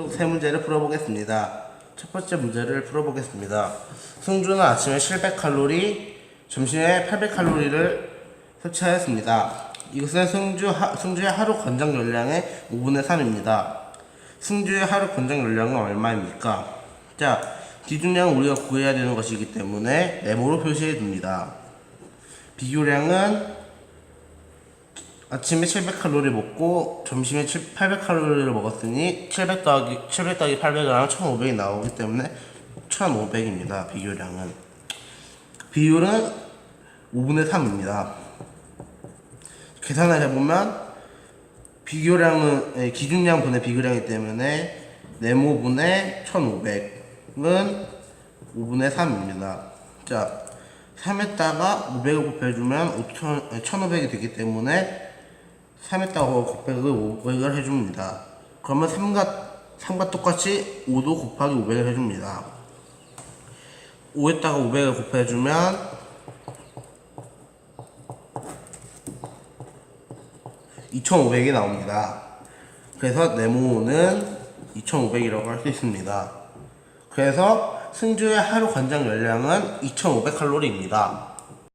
또세 문제를 풀어보겠습니다. 첫 번째 문제를 풀어보겠습니다. 승주는 아침에 700칼로리, 점심에 800칼로리를 섭취하였습니다. 이것은 승주 하, 승주의 하루 권장 열량의 5분의 3입니다. 승주의 하루 권장 열량은 얼마입니까? 자, 기준량은 우리가 구해야 되는 것이기 때문에 네모로 표시해 둡니다. 비교량은 아침에 700칼로리 먹고 점심에 800칼로리를 먹었으니 700 더하기 700 더하기 800은 1500이 나오기 때문에 1500입니다. 비교량은 비율은 5분의 3입니다. 계산을 해보면 비교량은 예, 기준량 분의 비교량이기 때문에 네모분의 1500은 5분의 3입니다. 자, 3에다가 500을 곱해주면 5천, 1500이 되기 때문에 3에다가 500을 500을 해줍니다. 그러면 3과, 3과 똑같이 5도 곱하기 500을 해줍니다. 5에다가 500을 곱해주면 2500이 나옵니다. 그래서 네모는 2500이라고 할 수 있습니다. 그래서 승주의 하루 권장 열량은 2500칼로리입니다.